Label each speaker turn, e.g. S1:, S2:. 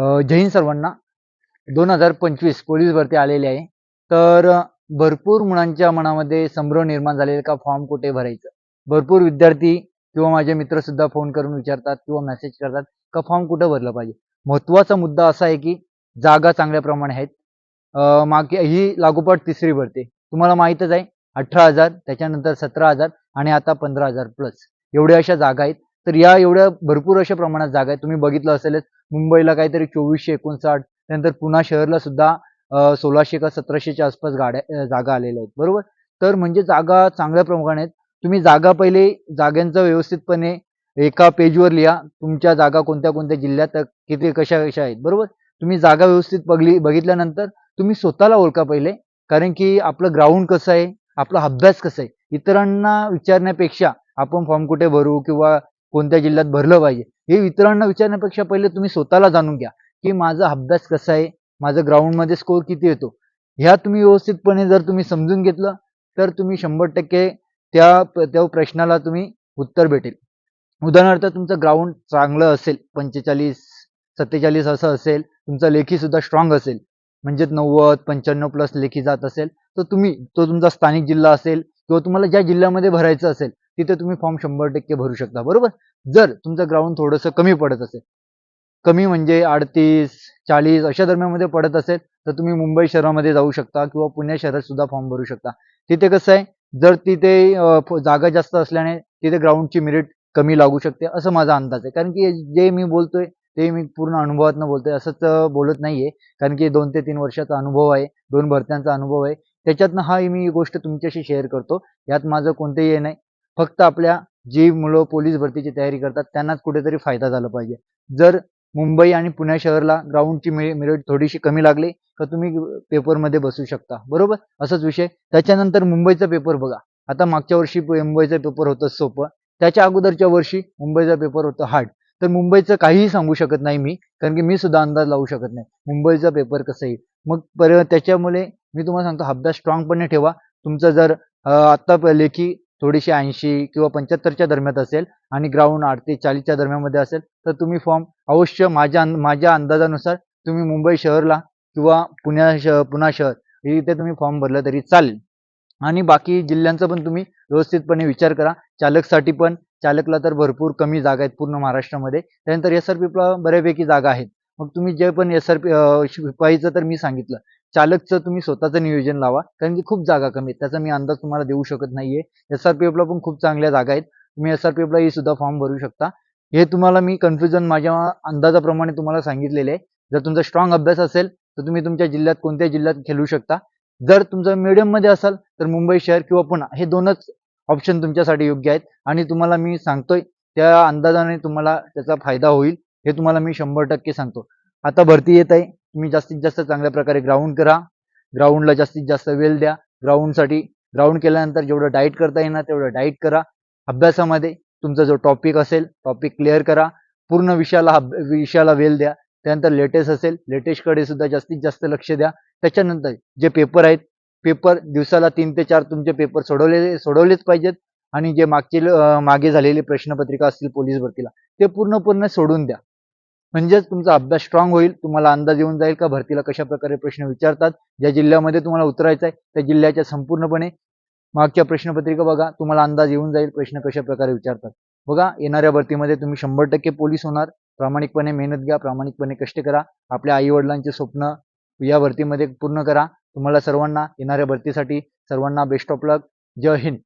S1: जैन सर्वांना. दोन हजार पंचवीस पोलीस भरती आलेली आहे. तर भरपूर मुलांच्या मनामध्ये संभ्रम निर्माण झालेला का फॉर्म कुठे भरायचं? भरपूर विद्यार्थी किंवा माझे मित्र सुद्धा फोन करून विचारतात किंवा मेसेज करतात का फॉर्म कुठं भरलं पाहिजे? महत्त्वाचा मुद्दा असा आहे की जागा चांगल्या प्रमाणे आहेत. अ, मागे ही लागोपाठ तिसरी भरते. तुम्हाला माहीतच आहे अठरा हजार त्याच्यानंतर सतरा हजार आणि आता पंधरा हजार प्लस एवढ्या अशा जागा आहेत. तर या एवढ्या भरपूर अशा प्रमाणात जागा आहेत. तुम्ही बघितलं असेलच मुंबईला काहीतरी चोवीसशे एकोणसाठ त्यानंतर पुणा शहरला सुद्धा सोळाशे का सतराशेच्या आसपास गाड्या जागा आलेल्या आहेत. बरोबर? तर म्हणजे जागा चांगल्या प्रमाणात आहेत. तुम्ही जागा पहिले जागांचं व्यवस्थितपणे एका पेजवर लिहा. तुमच्या जागा कोणत्या कोणत्या जिल्ह्यात किती कशा कशा आहेत. बरोबर? तुम्ही जागा व्यवस्थित बघली बघितल्यानंतर तुम्ही स्वतःला ओळखा पहिले. कारण की आपलं ग्राउंड कसं आहे? आपला अभ्यास कसा आहे? इतरांना विचारण्यापेक्षा आपण फॉर्म कुठे भरू किंवा कोणत्या जिल्ह्यात भरलं पाहिजे? हे इतरांना विचारण्यापेक्षा पहिले तुम्ही स्वतःला जाणून घ्या की माझा अभ्यास कसा आहे? माझं ग्राउंडमध्ये स्कोर किती येतो? ह्या तुम्ही व्यवस्थितपणे जर तुम्ही समजून घेतलं तर तुम्ही शंभर टक्के त्या त्या प्रश्नाला तुम्ही उत्तर भेटेल. उदाहरणार्थ तुमचं ग्राउंड चांगलं असेल पंचेचाळीस सत्तेचाळीस असं असेल तुमचा लेखी सुद्धा स्ट्रॉंग असेल म्हणजे नव्वद पंच्याण्णव प्लस लेखी जात असेल तर तुम्ही तो तुमचा स्थानिक जिल्हा असेल किंवा तुम्हाला ज्या जिल्ह्यामध्ये भरायचं असेल तिथे तुम्ही फॉर्म शंभर टक्के भरू शकता. बरोबर? जर तुमचं ग्राउंड थोडंसं कमी पडत असेल कमी म्हणजे अडतीस चाळीस अशा दरम्यानमध्ये पडत असेल तर तुम्ही मुंबई शहरामध्ये जाऊ शकता किंवा पुणे शहरात सुद्धा फॉर्म भरू शकता. तिथे कसं आहे जर तिथे जागा जास्त असल्याने तिथे ग्राउंडची मेरिट कमी लागू शकते असं माझा अंदाज आहे. कारण की जे मी बोलतोय ते मी पूर्ण अनुभवातनं बोलतोय असंच बोलत नाहीये. कारण की दोन ते तीन वर्षाचा अनुभव आहे दोन भरत्यांचा अनुभव आहे. त्याच्यातनं हा मी गोष्ट तुमच्याशी शेअर करतो. यात माझं कोणतंही हे नाही. फक्त आपल्या जी मुलं पोलीस भरतीची तयारी करतात त्यांनाच कुठेतरी फायदा झाला पाहिजे. जर मुंबई आणि पुणे शहरला ग्राउंडची मेरिट थोडीशी कमी लागली तर तुम्ही पेपरमध्ये बसू शकता. बरोबर? असंच विषय. त्याच्यानंतर मुंबईचा पेपर बघा. आता मागच्या वर्षी मुंबईचा पेपर होतं सोपं. त्याच्या अगोदरच्या वर्षी मुंबईचा पेपर होतं हार्ड. तर मुंबईचं काहीही सांगू शकत नाही मी कारण की मी सुद्धा अंदाज लावू शकत नाही. मुंबईचा पेपर कसं येईल? मग पर त्याच्यामुळे मी तुम्हाला सांगतो अभ्यास स्ट्रॉंगपणे ठेवा. तुमचं जर आत्ता लेखी थोडीशी ऐंशी किंवा पंच्याहत्तरच्या दरम्यान असेल आणि ग्राउंड आठ ते चाळीसच्या दरम्यानमध्ये असेल तर तुम्ही फॉर्म अवश्य माझ्या माझ्या अंदाजानुसार तुम्ही मुंबई शहरला किंवा पुण्या शहर पुणा शहर इथे तुम्ही फॉर्म भरला तरी चालेल. आणि बाकी जिल्ह्यांचा पण तुम्ही व्यवस्थितपणे विचार करा. चालकसाठी पण चालकला तर भरपूर कमी जागा आहेत पूर्ण महाराष्ट्रामध्ये. त्यानंतर एस आर पीला बऱ्यापैकी जागा आहेत. मग तुम्ही जे पण एस आर पी शिपाईचं तर मी सांगितलं. चालकचं तुम्ही स्वतःचं नियोजन लावा कारण की खूप जागा कमी आहेत. त्याचा मी अंदाज तुम्हाला देऊ शकत नाहीये. एस आर पी एफला पण खूप चांगल्या जागा आहेत. तुम्ही एस आर पी एफला ही सुद्धा फॉर्म भरू शकता. हे तुम्हाला मी कन्फ्युजन माझ्या अंदाजाप्रमाणे तुम्हाला सांगितलेले आहे. जर तुमचा स्ट्रॉंग अभ्यास असेल तर तुम्ही तुमच्या जिल्ह्यात कोणत्या जिल्ह्यात खेळू शकता. जर तुमचं मीडियममध्ये असाल तर मुंबई शहर किंवा पुणा हे दोनच ऑप्शन तुमच्यासाठी योग्य आहेत. आणि तुम्हाला मी सांगतोय त्या अंदाजाने तुम्हाला त्याचा फायदा होईल. हे तुम्हाला मी शंभर टक्के सांगतो. आता भरती येत आहे. तुम्ही जास्तीत जास्त चांगल्या प्रकारे ग्राउंड करा. ग्राउंडला जास्तीत जास्त वेल द्या. ग्राउंडसाठी ग्राउंड केल्यानंतर जेवढं डाईट करता येणार तेवढं डाईट करा. अभ्यासामध्ये तुमचा जो टॉपिक असेल टॉपिक क्लिअर करा. पूर्ण विषयाला विषयाला वेल द्या. त्यानंतर लेटेस्ट असेल लेटेस्टकडे सुद्धा जास्तीत जास्त लक्ष द्या. त्याच्यानंतर जे पेपर आहेत पेपर दिवसाला तीन ते चार तुमचे पेपर सोडवले सोडवलेच पाहिजेत. आणि जे मागचे मागे झालेले प्रश्नपत्रिका असतील पोलीस भरतीला ते पूर्ण पूर्ण सोडून द्या. म्हणजेच तुमचा अभ्यास स्ट्रॉंग होईल तुम्हाला अंदाज येऊन जाईल का भरतीला कशा प्रकारे प्रश्न विचारतात ज्या जिल्ह्यामध्ये तुम्हाला उतरायचं आहे त्या जिल्ह्याच्या संपूर्णपणे मागच्या प्रश्नपत्रिका बघा तुम्हाला अंदाज येऊन जाईल प्रश्न कशा प्रकारे विचारतात. बघा येणाऱ्या भरतीमध्ये तुम्ही शंभर टक्के पोलीस होणार प्रामाणिकपणे मेहनत घ्या प्रामाणिकपणे कष्ट करा आपल्या आई वडिलांचे स्वप्न या भरतीमध्ये पूर्ण करा. तुम्हाला सर्वांना येणाऱ्या भरतीसाठी सर्वांना बेस्ट ऑफ लक जय हिंद.